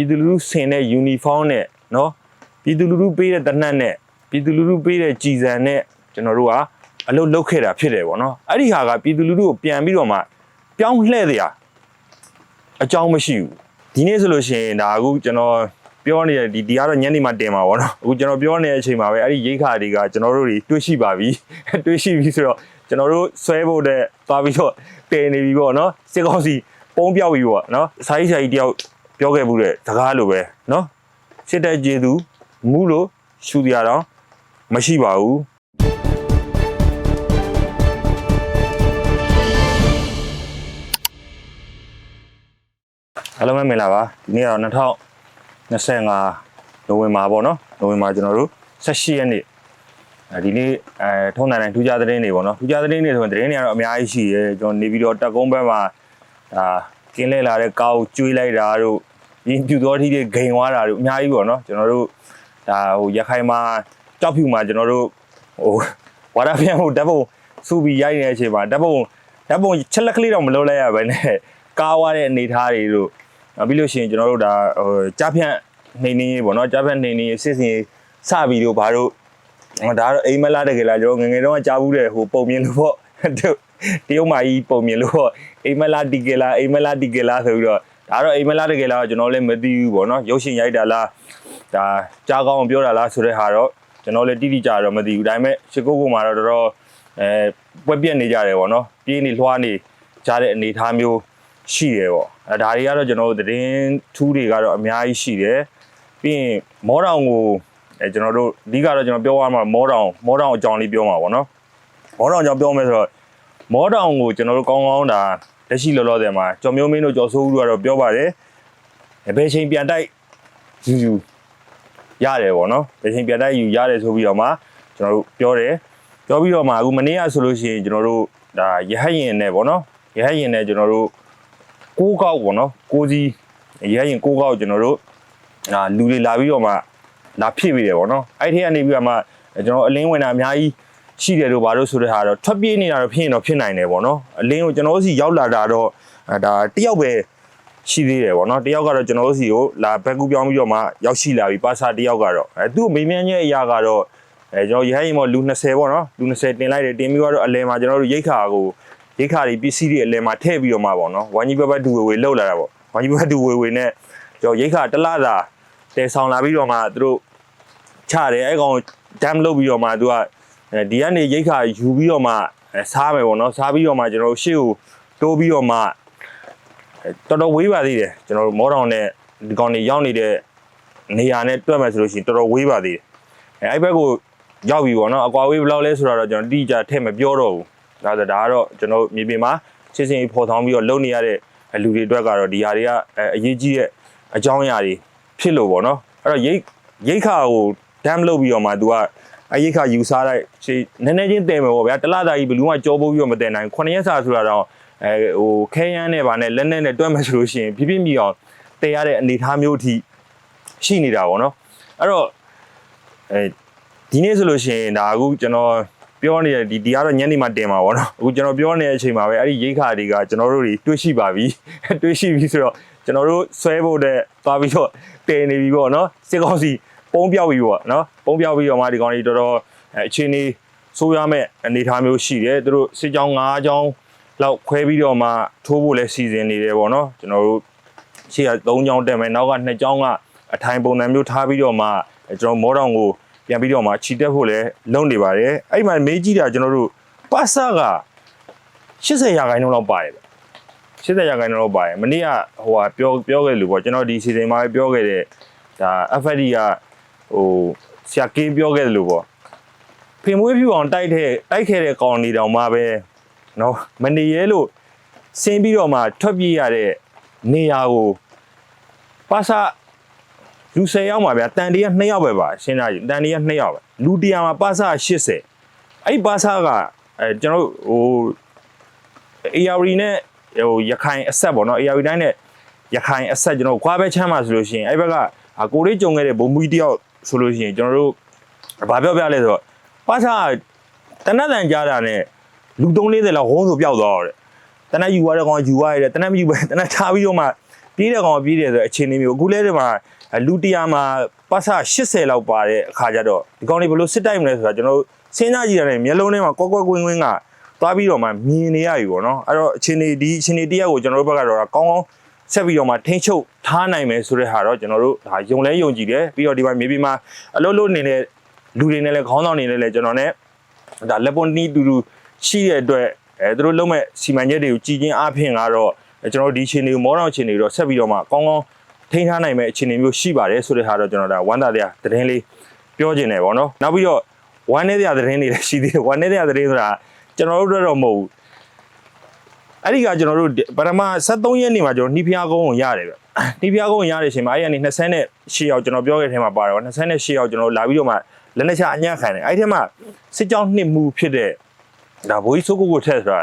ပြည်သူလူထုဆင်တဲ့ယူနီဖောင်းနဲ့နော်ပြည်သူလူထုပေးတဲ့တနတ်နဲ့ပြည်သူလူထုပေးတဲ့ကြည်စံနဲ့ကျွန်တော်တို့ကအလုပ်လုပ်ခဲ့တာဖြစ်တယ်ပေါ့နော်အဲ့ဒီဟာကပြည်သူလူထုကိုပြန်ပြီးတော့မှပြောင်းလှည့်တဲ့အကြောင်းမရှိဘူးဒီနေ့ဆိုလို့ရှိရင်ဒါအခုကျွန်တော်ပြောနေတဲ့ဒီဒီကတော့ညနေမှတင်มาပေါ့နော်အခုကျွန်တော်ပြောနေတဲ့အချိန်မှာပဲအဲ့ဒီရိတ်ခါတွေကကျွန်တော်တို့တွေတွေးရှိပါပြီတွေးရှိပြီဆိုတော့ကျွန်တော်တို့ဆွဲဖို့တဲ့သွားပြီးတော့တည်နေပြီပေါ့နော်စစ်ကောင်းစီပုံပြောက်ပြီပေါ့နော်စာရေးဆရာကြီးတယောက် ပြောခဲ့မှုတဲ့စကားလိုပဲနော်စစ်တဲ့ကျေသူမူးလို့ရှူရတော့မရှိပါဘူးအားလုံးပဲမင်္ဂလာပါဒီနေ့ကတော့2025နိုဝင်ဘာပေါ့နော်နိုဝင်ဘာကျွန်တော်တို့18ရက်နေ့အဲဒီနေ့အဲထုံးနိုင်တိုင်းထူးခြားသတင်းတွေပေါ့နော်ထူးခြားသတင်းတွေဆိုရင်သတင်းတွေကတော့အများကြီးရှိရဲကျွန်တော်နေပြီးတော့တက်ကုန်းဘက်မှာဒါကင်းလဲလာတဲ့ကောက်ကျွေးလိုက်တာတို့ ရင်ပြူတော်ထီးတွေဂိန်သွားတာတို့အများကြီးပေါ့နော်ကျွန်တော်တို့ဒါဟိုရခိုင်မှာကြောက်ဖြူမှာကျွန်တော်တို့ဟိုဝါရပြန်ဟိုဓာတ်ပုံစုပြီးရိုက်နေတဲ့အချိန်မှာဓာတ်ပုံဓာတ်ပုံချက်လက်ကလေးတော့မလုပ်လိုက်ရပဲနဲ့ကားသွားတဲ့အနေထားတွေတို့နောက်ပြီးလို့ရှိရင်ကျွန်တော်တို့ဒါဟိုကြားဖြန့်နှိမ့်နေရေးပေါ့နော်ကြားဖြန့်နှိမ့်နေရေးစစ်စင်စပြီးတော့ဘာလို့ဟိုဒါကတော့အိမ်မက်လာတကယ်လားကျွန်တော်ငယ်ငယ်တုန်းကကြားဘူးတဲ့ဟိုပုံမြင်လို့ပေါ့တရုတ်မာကြီးပုံမြင်လို့ပေါ့အိမ်မက်လာတီကယ်လားအိမ်မက်လာတီကယ်လားဆိုပြီးတော့ ဒါတော့အိမ်မက်လာတကယ်လားကျွန်တော်လည်းမသိဘူးပေါ့နော်ရုပ်ရှင်ရိုက်တာလားဒါကြားကောင်းပြောတာလားဆိုတဲ့ဟာတော့ကျွန်တော်လည်းတိတိကျကျတော့မသိဘူးဒါပေမဲ့ရှစ်ကုတ်ကုတ်မှာတော့တော်တော်အဲပွက်ပြက်နေကြတယ်ပေါ့နော်ပြေးနေလွှားနေကြတဲ့အနေအထားမျိုးရှိတယ်ပေါ့အဲဒါတွေကတော့ကျွန်တော်တို့သတင်းထူးတွေကတော့အများကြီးရှိတယ်ပြီးရင်မောတောင်ကိုအဲကျွန်တော်တို့အဓိကတော့ကျွန်တော်ပြောရမှာမောတောင်မောတောင်အကြောင်းလေးပြောမှာပေါ့နော်မောတောင်အကြောင်းပြောမယ်ဆိုတော့မောတောင်ကိုကျွန်တော်တို့ကောင်းကောင်းဒါ လက်ရှိလောလောဆယ်မှာကျော်မျိုးမင်းတို့ကျော်စိုးဦးတို့ကတော့ပြောပါတယ်အဲဘယ်ချိန်ပြန်တိုက်ယူယူရတယ်ပေါ့နော်ဘယ်ချိန်ပြန်တိုက်ယူရတယ်ဆိုပြီးတော့မှကျွန်တော်တို့ပြောတယ်ပြောပြီးတော့မှအခုမနေ့ကဆိုလို့ရှိရင်ကျွန်တော်တို့ဒါရဟတ်ရင်နဲ့ပေါ့နော်ရဟတ်ရင်နဲ့ကျွန်တော်တို့ကိုးကောက်ပေါ့နော်ကိုးစီရရင်ကိုးကောက်ကျွန်တော်တို့အာလူတွေလာပြီးတော့မှလာဖြစ်ပြီးတယ်ပေါ့နော်အဲ့ဒီကနေပြီးတော့မှကျွန်တော်အလင်းဝင်တာအများကြီး ရှိတယ်လို့ဘာလို့ဆိုတဲ့ဟာတော့ထွက်ပြေးနေတာတော့ဖြစ်ရင်တော့ဖြစ်နိုင်တယ်ပေါ့နော်အလင်းကိုကျွန်တော်တို့စီရောက်လာတာတော့အဲဒါတယောက်ပဲရှိသေးတယ်ပေါ့နော်တယောက်ကတော့ကျွန်တော်တို့စီကိုလာဘက်ကူပြောင်းပြီးတော့မှရောက်ရှိလာပြီပါစာတယောက်ကတော့အဲသူ့မေးမြန်းချက်အရာကတော့အဲကျွန်တော်ရဟရင်မောလူ20ပေါ့နော်လူ20တင်လိုက်တယ်တင်ပြီးတော့အလဲမှာကျွန်တော်တို့ရိတ်ခါကိုရိတ်ခါတွေပစ္စည်းတွေအလဲမှာထည့်ပြီးတော့မှပေါ့နော်ဝိုင်းကြီးဘဘဒူဝေဝေလောက်လာတာပေါ့ဝိုင်းကြီးဘဘဒူဝေဝေနဲ့ကျွန်တော်ရိတ်ခါတစ်လသာတဲဆောင်လာပြီးတော့မှသူတို့ချတယ်အဲ့ကောင်ဒမ်လုပ်ပြီးတော့မှသူက အဲဒီကနေရိတ်ခါယူပြီးတော့မှအဲစားမယ်ပေါ့နော်စားပြီးတော့မှကျွန်တော်တို့ရှေ့ကိုတိုးပြီးတော့မှအဲတော်တော်ဝေးပါသေးတယ်ကျွန်တော်တို့မောတောင်နဲ့ဒီကောင်တွေရောက်နေတဲ့နေရာနဲ့တွက်မယ်ဆိုလို့ရှိရင်တော်တော်ဝေးပါသေးတယ်အဲအဲ့ဘက်ကိုရောက်ပြီပေါ့နော်အကွာဝေးဘယ်လောက်လဲဆိုတော့ကျွန်တော်တိကျထည့်မပြောတော့ဘူးဒါဆိုဒါကတော့ကျွန်တော်မြေပြင်မှာချင်းချင်းဖော်ဆောင်ပြီးတော့လုပ်နေရတဲ့လူတွေအတွက်ကတော့ဒီဟာတွေကအရေးကြီးတဲ့အကြောင်းအရာတွေဖြစ်လို့ပေါ့နော်အဲ့တော့ရိတ်ရိတ်ခါကိုဒမ်လုပ်ပြီးတော့မှ तू က အရိတ်ခါယူစားလိုက်ရှေ့နည်းနည်းချင်းတင်မယ်ပေါ့ဗျာတလားတာကြီးဘလူးကကြောပိုးပြီးတော့မတင်နိုင်ခုနှစ်ရက်စာဆိုတာတော့အဲဟိုခဲရမ်းနဲ့ဗာနဲ့လက်နဲ့နဲ့တွဲမယ်ဆိုလို့ရှိရင်ပြပြမြီအောင်တည်ရတဲ့အနေအထားမျိုးအထိရှိနေတာပေါ့နော်အဲ့တော့အဲဒီနေ့ဆိုလို့ရှိရင်ဒါအခုကျွန်တော်ပြောနေတဲ့ဒီဒီကတော့ညနေမှတင်มาပေါ့နော်အခုကျွန်တော်ပြောနေတဲ့အချိန်မှာပဲအဲ့ဒီရိတ်ခါတွေကကျွန်တော်တို့တွေတွေးရှိပါပြီတွေးရှိပြီဆိုတော့ကျွန်တော်တို့ဆွဲဖို့တဲ့သွားပြီးတော့တည်နေပြီပေါ့နော်စစ်ကောင်းစီ ပုံပြောက်ပြီပေါ့နော်ပုံပြောက်ပြီးတော့မှဒီကောင်တွေတော်တော်အဲအချင်းကြီးဆိုးရမဲ့အနေအထားမျိုးရှိတယ်သူတို့စစ်ကြောင်း၅ကြောင်းလောက်ခွဲပြီးတော့မှထိုးဖို့လဲစီစဉ်နေတယ်ပေါ့နော်ကျွန်တော်တို့ရှေ့က၃ကြောင်းတက်မယ်နောက်က2ကြောင်းကအထိုင်ပုံစံမျိုးထားပြီးတော့မှကျွန်တော်မောတောင်ကိုပြန်ပြီးတော့မှခြိတက်ဖို့လည်းလုံနေပါတယ်အဲ့မှာမေးကြည့်တာကျွန်တော်တို့ပါစက80ရာခိုင်နှုန်းလောက်ပါတယ်ဗျ80ရာခိုင်နှုန်းလောက်ပါတယ်မနေ့ကဟိုဟာပြောပြောခဲ့လို့ပေါ့ကျွန်တော်ဒီစီစဉ်မှာပြောခဲ့တဲ့ဒါ FD က ဟိုဆရာကင်းပြောခဲ့တယ်လို့ပေါ့ဖင်မွေးဖြူအောင်တိုက်ထဲတိုက်ခဲ့တဲ့ကောင်နေတောင်မှပဲနော်မနေရဲလို့ဆင်းပြီးတော့မှထွက်ပြေးရတဲ့နေရာကိုပါစလူ၁၀ယောက်မှာဗျာတန်တရား၂ယောက်ပဲပါရှင်းတာကြီးတန်တရား၂ယောက်ပဲလူတရာမှာပါစ80အဲ့ပါစကအဲကျွန်တော်ဟို AR နဲ့ဟိုရခိုင်အဆက်ပေါ့နော် AR တိုင်းနဲ့ရခိုင်အဆက်ကျွန်တော်ခွာပဲချမ်းပါဆိုလို့ရှိရင်အဲ့ဘက်ကကိုရေးကြုံခဲ့တဲ့ဘုံမူကြီးတယောက် ဆိုလို့ရှိရင်ကျွန်တော်တို့ဘာပြောပြလဲဆိုတော့ပါစာတနတ်တန်ကြားတာနဲ့လူ340လောက်ဝုန်းဆိုပျောက်သွားတော့တဲ့တနတ်ယူရတဲ့ကောင်ယူရတဲ့တနတ်မယူပဲတနတ်ချပြီးတော့မှပပြေးတဲ့ကောင်ကပြေးတယ်ဆိုအခြေအနေမျိုးအခုလဲဒီမှာလူတရာမှာပတ်စ80လောက်ပါတဲ့အခါကျတော့ဒီကောင်တွေဘယ်လိုစစ်တိုက်မလဲဆိုတာကျွန်တော်တို့စဉ်းစားကြည့်ရတယ်မျက်လုံးထဲမှာကွက်ကွက်ကွင်းကွင်းကသွားပြီးတော့မှမြင်နေရပြီပေါ့နော်အဲ့တော့အခြေအနေဒီအခြေအနေတရားကိုကျွန်တော်တို့ဘက်ကတော့ကောင်းကောင်း ဆက်ပြီးတော့မှထိန်းချုပ်ထားနိုင်မယ်ဆိုတဲ့ဟာတော့ကျွန်တော်တို့ဒါယုံလဲယုံကြည်တယ်ပြီးတော့ဒီမှာမြေပြင်မှာအလုပ်လုပ်နေတဲ့လူတွေနဲ့လည်းခေါင်းဆောင်တွေနဲ့လည်းကျွန်တော် ਨੇ ဒါလက်ပွန်နီးတူတူရှိတဲ့အတွက်အဲသူတို့လုံးမဲ့စီမံချက်တွေကိုကြည်ချင်းအဖြစ်ကတော့ကျွန်တော်တို့ဒီအခြေအနေကိုမောတော်အခြေအနေကိုတော့ဆက်ပြီးတော့မှကောင်းကောင်းထိန်းထားနိုင်မဲ့အခြေအနေမျိုးရှိပါတယ်ဆိုတဲ့ဟာတော့ကျွန်တော်ဒါဝမ်းသာတရားသတင်းလေးပြောချင်တယ်ဗောနော်နောက်ပြီးတော့ဝမ်းနေတရားသတင်းတွေလည်းရှိသေးတယ်ဝမ်းနေတရားသတင်းဆိုတာကျွန်တော်တို့တော့မဟုတ်ဘူး အဲ့ဒီကကျွန်တော်တို့ပထမ73ရက်နေ့မှာကျွန်တော်နှီးဖျားကုန်းကိုရတယ်ဗျနှီးဖျားကုန်းကိုရတဲ့အချိန်မှာအဲ့ဒီကနေ28ရောက်ကျွန်တော်ပြောခဲ့တဲ့ထဲမှာပါတယ်ဗော28ရောက်ကျွန်တော်လာပြီးတော့မှလက်နဲ့ချအညံ့ခံတယ်အဲ့ဒီထဲမှာစစ်ကြောင်းနှစ်မှုဖြစ်တဲ့ဒါဘိုးကြီးစိုးကိုကိုထက်ဆိုတာ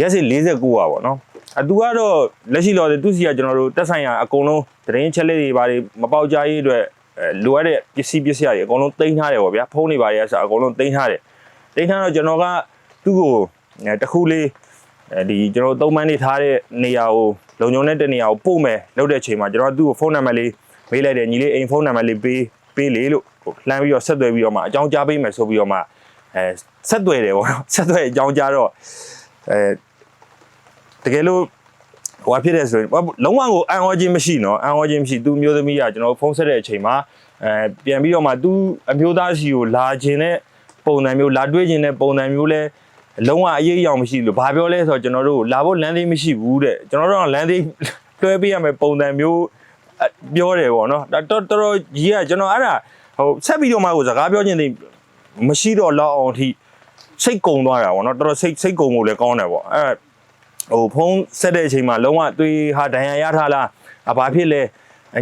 ရက်စီ49ပါဗောနော်အတူကတော့လက်ရှိတော့သူစီကကျွန်တော်တို့တက်ဆိုင်ရာအကုန်လုံးသတင်းချက်လက်တွေဘာတွေမပေါက်ကြရေးအတွက်အဲလိုအပ်တဲ့ပစ္စည်းပစ္စည်းတွေအကုန်လုံးတင်ထားတယ်ဗောဗျာဖုန်းတွေဘာတွေအစားအကုန်လုံးတင်ထားတယ်တင်ထားတော့ကျွန်တော်ကသူ့ကိုအဲတစ်ခုလေး အဲဒီကျွန်တော်သုံးမန်းနေထားတဲ့နေရာကိုလုံခြုံတဲ့တနေရာကိုပို့မယ်လုပ်တဲ့အချိန်မှာကျွန်တော်သူ့ကိုဖုန်းနံပါတ်လေးမေးလိုက်တယ်ညီလေးအိမ်ဖုန်းနံပါတ်လေးပေးပေးလေလို့ဟိုလှမ်းပြီးတော့ဆက်သွယ်ပြီးတော့မှအကြောင်းကြားပေးမယ်ဆိုပြီးတော့မှအဲဆက်သွယ်တယ်ဗောနော်ဆက်သွယ်အကြောင်းကြားတော့အဲတကယ်လို့ဟိုဖြစ်တယ်ဆိုရင်လုံးဝကိုအံ့ဩခြင်းမရှိနော်အံ့ဩခြင်းမရှိသူမျိုးသမီးကကျွန်တော်ဖုန်းဆက်တဲ့အချိန်မှာအဲပြန်ပြီးတော့မှသူအမျိုးသားစီကိုလာခြင်းနဲ့ပုံစံမျိုးလာတွေ့ခြင်းနဲ့ပုံစံမျိုးလဲ လုံးဝအရေးအယောင်မရှိလို့ဘာပြောလဲဆိုတော့ကျွန်တော်တို့လာဖို့လမ်းသေးမရှိဘူးတဲ့ကျွန်တော်တို့ကလမ်းသေးတွဲပေးရမယ်ပုံစံမျိုးပြောတယ်ပေါ့နော်ဒါတော်တော်ကြီးကကျွန်တော်အဲ့ဒါဟိုဆက်ပြီးတော့မှကိုစကားပြောခြင်းသိမရှိတော့လောက်အောင်အထိစိတ်ကုံသွားတာပေါ့နော်တော်တော်စိတ်စိတ်ကုံဖို့လည်းကောင်းတယ်ပေါ့အဲ့ဟိုဖုန်းဆက်တဲ့အချိန်မှာလုံးဝသွေးဟာဒဏ်ရာရထားလားအဘာဖြစ်လဲ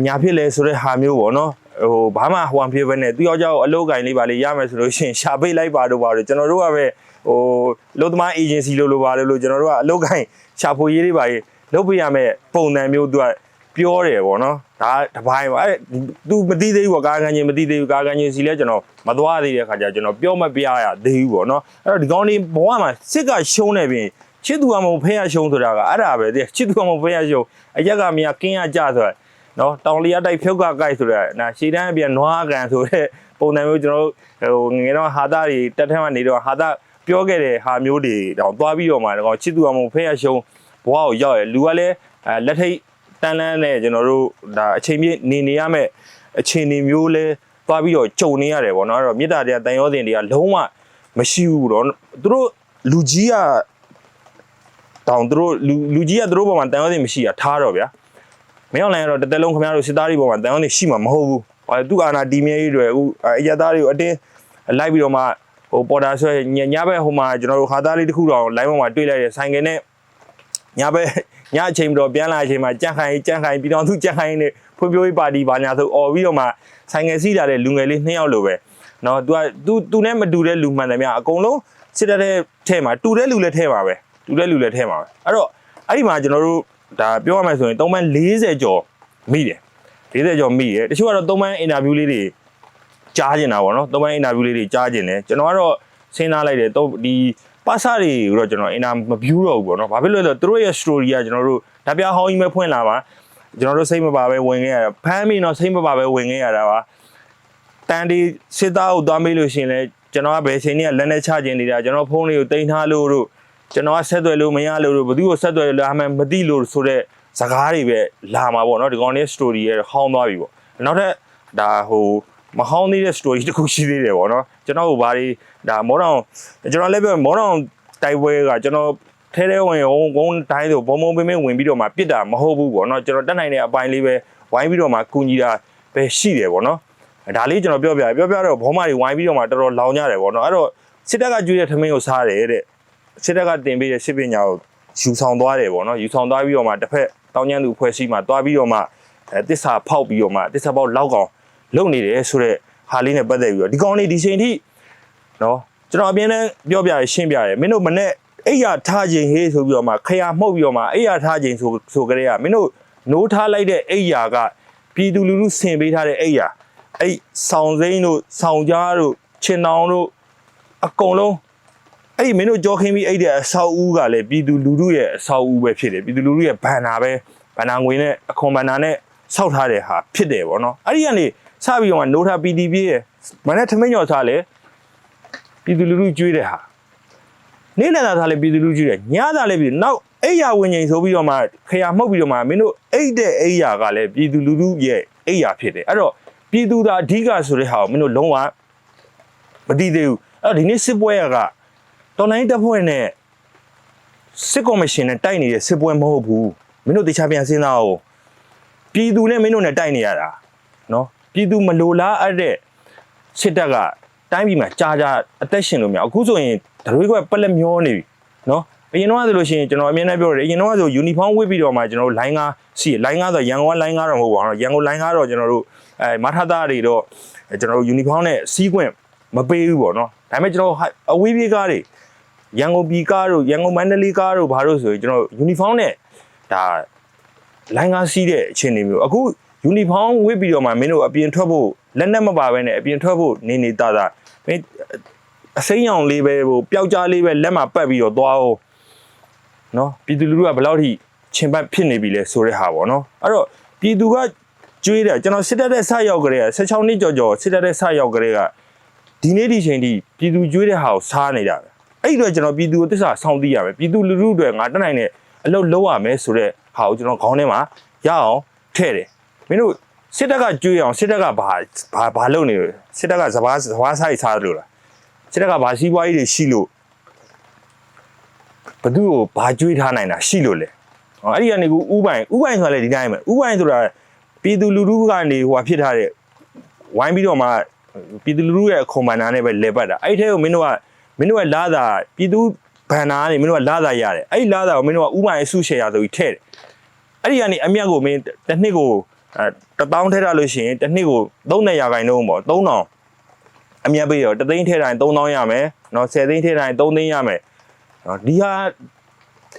ညာဖြစ်လဲဆိုတဲ့ဟာမျိုးပေါ့နော် ဟိုဘာမှဟွန်ဖြစ်ပဲနဲ့သူယောက်ျားကိုအလုပ်ကင်လေးပါလေးရမယ်ဆိုလို့ရှိရင်ရှာပိတ်လိုက်ပါတော့ပါတော့ကျွန်တော်တို့ကပဲဟိုလို့သမားအေဂျင်စီလို့လို့ပါလို့ကျွန်တော်တို့ကအလုပ်ကင်ရှာဖွေရေးလေးပါရေးလုပ်ပြရမယ်ပုံစံမျိုးသူကပြောတယ်ပေါ့နော်ဒါတပိုင်းပါအဲ့သူမသိသေးဘူးပေါ့ကာကန်ချင်းမသိသေးဘူးကာကန်ချင်းစီလဲကျွန်တော်မသွားသေးတဲ့ခါကျကျွန်တော်ပြောမပြရသေးဘူးပေါ့နော်အဲ့တော့ဒီကောင်းလေးဘဝမှာစစ်ကရှုံးနေပြီချစ်သူကမဟုတ်ဖဲရရှုံးဆိုတာကအဲ့ဒါပဲတဲ့ချစ်သူကမဟုတ်ဖဲရရှုံးအရက်ကမရကင်းရကြဆိုတာ နော်တောင်လျာတိုက်ဖြုတ်ကကိုက်ဆိုတာနာရှေ့တန်းအပြန်နွားကန်ဆိုတဲ့ပုံစံမျိုးကျွန်တော်တို့ဟိုငယ်တော့ဟာသားတွေတက်ထက်မှနေတော့ဟာသားပြောခဲ့တဲ့ဟာမျိုးတွေတော့သွားပြီးတော့မှတော့ချစ်သူကမဟုတ်ဖဲရရှုံးဘဝကိုရောက်ရလူကလည်းအဲလက်ထိတ်တန်းလန်းနဲ့ကျွန်တော်တို့ဒါအချိန်ပြည့်နေနေရမယ့်အခြေအနေမျိုးလဲသွားပြီးတော့ကြုံနေရတယ်ပေါ့နော်အဲ့တော့မေတ္တာတရားတန်ရောစင်တွေကလုံးဝမရှိဘူးတော့သူတို့လူကြီးကတောင်သူတို့လူလူကြီးကသူတို့ပေါ်မှာတန်ရောစင်မရှိတာထားတော့ဗျာ မင်းအောင်လိုင်းကတော့တစ်သက်လုံးခင်ဗျားတို့စစ်သားတွေပေါ်မှာတန်ရောစင်ရှိမှာမဟုတ်ဘူးဟိုသူအာနာတီမြဲကြီးတွေအခုအရသားတွေကိုအတင်းလိုက်ပြီးတော့မှဟိုပေါ်တာဆွဲညညဘက်ဟိုမှာကျွန်တော်တို့ခါသားလေးတစ်ခုတော့ line ပေါ်မှာတွေ့လိုက်တဲ့ဆိုင်ကယ်နဲ့ညဘက်ညအချိန်တော့ပြန်လာအချိန်မှာကြက်ခိုင်ကြက်ခိုင်ပြည်တော်သူကြက်ခိုင်နဲ့ဖွံ့ဖြိုးရေးပါတီဘာညာဆိုអော်ပြီးတော့မှဆိုင်ငယ်စီးလာတဲ့လူငယ်လေးနှစ်ယောက်လိုပဲเนาะ तू က तू तू နဲ့မတူတဲ့လူမှန်တယ်များအကုန်လုံးစစ်တပ်တဲ့ထဲမှာတူတဲ့လူလည်းထဲမှာပဲတူတဲ့လူလည်းထဲမှာပဲအဲ့တော့အဲ့ဒီမှာကျွန်တော်တို့ ဒါပြောရမယ်ဆိုရင်3ပန်း40ကျော်မိတယ်40ကျော်မိတယ်တချို့ကတော့3ပန်းအင်တာဗျူးလေးတွေကြားကျင်တာပေါ့နော်3ပန်းအင်တာဗျူးလေးတွေကြားကျင်တယ်ကျွန်တော်ကတော့စဉ်းစားလိုက်တယ်တော့ဒီပါစာတွေကိုတော့ကျွန်တော်အင်တာမဗျူးတော့ဘူးပေါ့နော်။ဘာဖြစ်လို့လဲဆိုတော့သူတို့ရဲ့ story ကကျွန်တော်တို့ဓာပြဟောင်းကြီးပဲဖွင့်လာပါကျွန်တော်တို့စိတ်မပါပဲဝင်ခဲ့ရတာဖမ်းပြီးတော့စိတ်မပါပဲဝင်ခဲ့ရတာပါတန်ဒီစစ်သားကိုသွားမေးလို့ရှိရင်လည်းကျွန်တော်ကဘယ်ချိန်ကြီးကလက်နဲ့ချခြင်းနေတာကျွန်တော်ဖုန်းလေးကိုတင်ထားလို့တို့ ကျွန်တော်ကဆက်သွယ်လို့မရလို့တို့ဘယ်သူကိုဆက်သွယ်လို့အမှန်မသိလို့ဆိုတော့စကားတွေပဲလာမှာပေါ့နော်ဒီကောင်လေး story ရဲ့ဟောင်းသွားပြီပေါ့နောက်ထပ်ဒါဟိုမဟောင်းသေးတဲ့ story တစ်ခုရှိသေးတယ်ပေါ့နော်ကျွန်တော်ကဘာတွေဒါမောတောင်ကျွန်တော်လည်းပြောမောတောင်တိုက်ပွဲကကျွန်တော်ထဲထဲဝင်ဝုံဝုံတိုင်းဆိုဘုံဘုံပင်းပင်းဝင်ပြီးတော့မှပြစ်တာမဟုတ်ဘူးပေါ့နော်ကျွန်တော်တက်နိုင်တဲ့အပိုင်းလေးပဲဝိုင်းပြီးတော့မှကူညီတာပဲရှိတယ်ပေါ့နော်ဒါလေးကျွန်တော်ပြောပြပြောပြတော့ဘောမတွေဝိုင်းပြီးတော့မှတော်တော်လောင်ကြတယ်ပေါ့နော်အဲ့တော့စစ်တပ်ကကျွေးတဲ့ထမင်းကိုစားတယ်တဲ့ စစ်တပ်ကတင်ပေးတဲ့စစ်ပညာကိုယူဆောင်သွားတယ်ပေါ့နော်ယူဆောင်သွားပြီးတော့မှတစ်ဖက်တောင်းကျမ်းသူဖွဲ့စည်းမှသွားပြီးတော့မှအဲတစ္ဆာဖောက်ပြီးတော့မှတစ္ဆာပေါက်လောက်ကောင်လုံနေတယ်ဆိုတော့ဟာလေးနဲ့ပတ်သက်ပြီးတော့ဒီကောင်လေးဒီချိန်ထိနော်ကျွန်တော်အပြင်းနဲ့ပြောပြရရှင်းပြရတယ်မင်းတို့မနဲ့အိယာထားခြင်းဟေးဆိုပြီးတော့မှခရမှုတ်ပြီးတော့မှအိယာထားခြင်းဆိုဆိုကြတဲ့ကမင်းတို့နိုးထားလိုက်တဲ့အိယာကပြည်သူလူထုဆင်ပေးထားတဲ့အိယာအဲ့ဆောင်းစိမ့်တို့ဆောင်းကြားတို့ခြင်တောင်တို့အကုန်လုံး အဲ့ဒီမင်းတို့ကြောခင်းပြီးအဲ့တဲ့အဆောက်အဦကလည်းပြည်သူလူထုရဲ့အဆောက်အဦပဲဖြစ်တယ်ပြည်သူလူထုရဲ့ဘန်နာပဲဘဗန္နာငွေနဲ့အခွန်ဗန္နာနဲ့စောက်ထားတဲ့ဟာဖြစ်တယ်ပေါ့နော်အဲ့ဒီကနေစပြီးတော့မှနိုးထား PDP ရဲ့မနေ့ထမင်းညော်ထားလေပြည်သူလူထုကျွေးတဲ့ဟာနေ့နဲ့သာထားလေပြည်သူလူထုကျွေးတယ်ညသာလေပြည်နောက်အိယာဝင်ငိန်ဆိုပြီးတော့မှခရမှုတ်ပြီးတော့မှမင်းတို့အိတ်တဲ့အိယာကလည်းပြည်သူလူထုရဲ့အိယာဖြစ်တယ်အဲ့တော့ပြည်သူသာအဓိကဆိုတဲ့ဟာကိုမင်းတို့လုံးဝမတည်သေးဘူးအဲ့တော့ဒီနေ့စစ်ပွဲက တော်လိုင်းတပ်ဖွဲ့နဲ့စစ်ကော်မရှင်နဲ့တိုက်နေတဲ့စစ်ပွဲမဟုတ်ဘူးမင်းတို့တခြားပြန်စဉ်းစားအောင်ပြည်သူနဲ့မင်းတို့နဲ့တိုက်နေရတာနော်ပြည်သူမလိုလားအပ်တဲ့စစ်တပ်ကတိုင်းပြည်မှာကြာကြာအသက်ရှင်လို့မရအခုဆိုရင်ဒရွေးကပလက်မျောနေပြီနော်အရင်တော့ဆိုလို့ရှိရင်ကျွန်တော်အမြဲတမ်းပြောတယ်အရင်တော့ဆိုယူနီဖောင်းဝတ်ပြီးတော့မှကျွန်တော်တို့လိုင်းကားစီလိုင်းကားဆိုရန်ကုန်ကလိုင်းကားတော့မဟုတ်ပါဘူးရန်ကုန်လိုင်းကားတော့ကျွန်တော်တို့အဲမထသားတွေတော့ကျွန်တော်တို့ယူနီဖောင်းနဲ့စီးခွင့်မပေးဘူးပေါ့နော်ဒါပေမဲ့ကျွန်တော်အဝေးပြေးကားတွေ ရန်ကုန်ပြည်ကားတို့ရန်ကုန်မန္တလေးကားတို့ဘာလို့ဆိုရင်ကျွန်တော်ယူနီဖောင်းနဲ့ဒါလိုင်းကားစီးတဲ့အခြေအနေမျိုးအခုယူနီဖောင်းဝတ်ပြီးတော့မှမင်းတို့အပြင်ထွက်ဖို့လက်နက်မပါဘဲနဲ့အပြင်ထွက်ဖို့နေနေတာသာမင်းအစိမ်းရောင်လေးပဲဟိုပျောက်ကြားလေးပဲလက်မှာပတ်ပြီးတော့သွားအောင်နော်ပြည်သူလူထုကဘယ်လောက်ထိချင်ပတ်ဖြစ်နေပြီလဲဆိုတဲ့ဟာပေါ့နော်အဲ့တော့ပြည်သူကကျွေးတယ်ကျွန်တော်စစ်တပ်တဲ့ဆရောက်ကြတဲ့16နှစ်ကျော်ကျော်စစ်တပ်တဲ့ဆရောက်ကြတဲ့ကဒီနေ့ဒီချိန်ထိပြည်သူကျွေးတဲ့ဟာကိုစားနေတာပဲ အဲ့ဒီတော့ကျွန်တော်ပြည်သူကိုတစ္ဆာဆောင်းသိရမယ်ပြည်သူလူထုတွေငါတက်နိုင်တဲ့အလုပ်လုပ်ရမယ်ဆိုတော့ဟာကိုကျွန်တော်ခေါင်းထဲမှာရအောင်ထည့်တယ်မင်းတို့စစ်တပ်ကကြွေးအောင်စစ်တပ်ကဘာဘာဘာလုပ်နေလဲစစ်တပ်ကစဘာစဘာဆိုင်စားလို့လားစစ်တပ်ကဘာစီးပွားရေးတွေရှိလို့ဘသူ့ကိုဘာကြွေးထားနိုင်တာရှိလို့လေဟောအဲ့ဒီကနေကူဥပိုင်ဥပိုင်ဆိုတာလေဒီတိုင်းပဲဥပိုင်ဆိုတာပြည်သူလူထုကနေဟိုဟာဖြစ်ထားတဲ့ဝိုင်းပြီးတော့မှပြည်သူလူထုရဲ့အခွန်ဘဏ္ဍာနဲ့ပဲလဲပတ်တာအဲ့ဒီထဲကိုမင်းတို့က မင်းတို့ကလာတာပြည်သူဘန်နာကနေမင်းတို့ကလာတာရတယ်အဲ့ဒီလာတာကိုမင်းတို့ကဥမာရေးစုရှယ်ယာဆိုပြီးထည့်တယ်အဲ့ဒီကနေအမြတ်ကိုမင်းတစ်နှစ်ကိုအဲ1000ထည့်ရလို့ရှိရင်တစ်နှစ်ကို300ရာခိုင်နှုန်းပေါ့3000အမြတ်ပေးရောတသိန်းထည့်တိုင်း3000ရမယ်နော်10သိန်းထည့်တိုင်း3သိန်းရမယ်နော်ဒီဟာ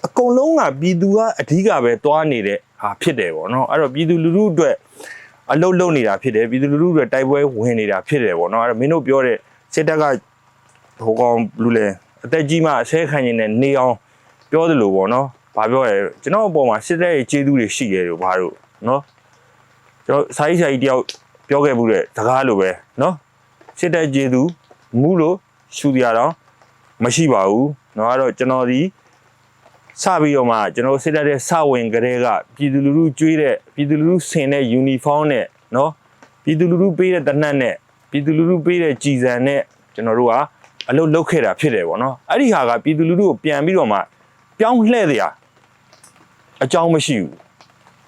အကုန်လုံးကပြည်သူကအဓိကပဲတွားနေတဲ့ဟာဖြစ်တယ်ပေါ့နော်အဲ့တော့ပြည်သူလူထုအတွက်အလုတ်လုံနေတာဖြစ်တယ်ပြည်သူလူထုအတွက်တိုက်ပွဲဝင်နေတာဖြစ်တယ်ပေါ့နော်အဲ့တော့မင်းတို့ပြောတဲ့စစ်တပ်က ဟိုကောင်လူလဲအသက်ကြီးမှအဆဲခံနေနဲ့နေအောင်ပြောသလိုပေါ့နော်။ဘာပြောရဲကျွန်တော်အပေါ်မှာစစ်တဲ့ကျေးဇူးတွေရှိတယ်လို့ဘာလို့နော်။ကျွန်တော်စာရေးဆရာကြီးတယောက်ပြောခဲ့မှုတဲ့စကားလိုပဲနော်။စစ်တဲ့ကျေးဇူးမူလို့ရှူပြရတော့မရှိပါဘူး။နော်အဲ့တော့ကျွန်တော်ဒီစပြီးတော့မှကျွန်တော်စစ်တပ်တဲ့စဝင်ကလေးကပြည်သူလူထုကျွေးတဲ့ပြည်သူလူထုဆင်တဲ့ယူနီဖောင်းနဲ့နော်ပြည်သူလူထုပေးတဲ့တနတ်နဲ့ပြည်သူလူထုပေးတဲ့ကြည်စံနဲ့ကျွန်တော်တို့က အလုပ်လုပ်ခဲ့တာဖြစ်တယ်ပေါ့နော်အဲ့ဒီဟာကပြည်သူလူထုကိုပြန်ပြီးတော့မှပြောင်းလှည့်တရားအကြောင်းမရှိဘူး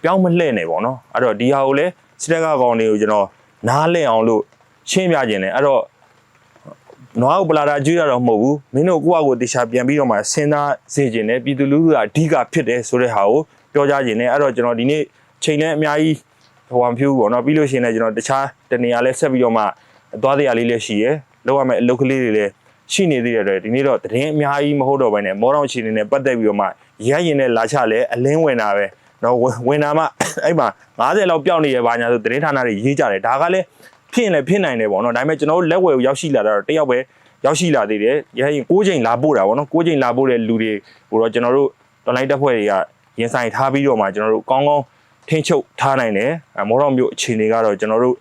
ပြောင်းမလှည့်နဲ့ပေါ့နော်အဲ့တော့ဒီဟာကိုလည်းစစ်တပ်ကကောင်တွေကိုကျွန်တော်နားလည်အောင်လို့ရှင်းပြခြင်းတယ်အဲ့တော့နွားကိုပလာတာကျွေးရတော့မဟုတ်ဘူးမင်းတို့ကိုယ့်အကိုတေချာပြန်ပြီးတော့မှစဉ်းစားစေခြင်းနဲ့ပြည်သူလူထုကအဓိကဖြစ်တယ်ဆိုတဲ့ဟာကိုပြောကြားခြင်းနဲ့အဲ့တော့ကျွန်တော်ဒီနေ့ချိန်လည်းအများကြီးဟိုဝန်ဖြူပေါ့နော်ပြီးလို့ရှိရင်လည်းကျွန်တော်တခြားတနေရာလဲဆက်ပြီးတော့မှသွားတရားလေးလည်းရှိရယ်လောက်ရမယ့်အလုပ်ကလေးတွေလည်း ရှိနေသေးတဲ့အတွက်ဒီနေ့တော့သတင်းအများကြီးမဟုတ်တော့ဘဲနဲ့မောတော်ချီနေနဲ့ပတ်သက်ပြီးတော့မှရရင်နဲ့လာချလဲအလင်းဝင်တာပဲတော့ဝင်တာမှအဲ့မှာ90လောက်ပျောက်နေရပါညာဆိုသတင်းဌာနတွေရေးကြတယ်ဒါကလည်းဖြစ်ရင်လည်းဖြစ်နိုင်တယ်ပေါ့နော်ဒါပေမဲ့ကျွန်တော်တို့လက်ဝယ်ကိုရောက်ရှိလာတာတော့တယောက်ပဲရောက်ရှိလာသေးတယ်ရရင်6ချိန်လာပို့တာပေါ့နော်6ချိန်လာပို့တဲ့လူတွေကိုတော့ကျွန်တော်တို့တော်လိုင်းတက်ဖွဲ့တွေကရင်ဆိုင်ထားပြီးတော့မှကျွန်တော်တို့ကောင်းကောင်းထိန်းချုပ်ထားနိုင်တယ်မောတော်မျိုးအခြေအနေကတော့ကျွန်တော်တို့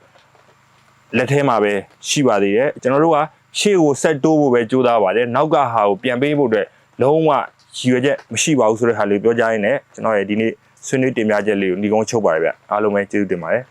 လက်ထဲမှာပဲရှိပါသေးတယ်ကျွန်တော်တို့က ရှေ့ကိုဆက်တိုးဖို့ပဲကြိုးစားပါတယ်နောက်ကဟာကိုပြန်ပေးဖို့အတွက်လုံးဝရည်ရွယ်ချက်မရှိပါဘူးဆိုတဲ့ဟာလေးပြောကြရင်းနဲ့ကျွန်တော်ရဲ့ဒီနေ့ဆွေးနွေးတင်ပြချက်လေးကိုညီကုန်းချုပ်ပါတယ်ဗျအားလုံးပဲကျေးဇူးတင်ပါတယ်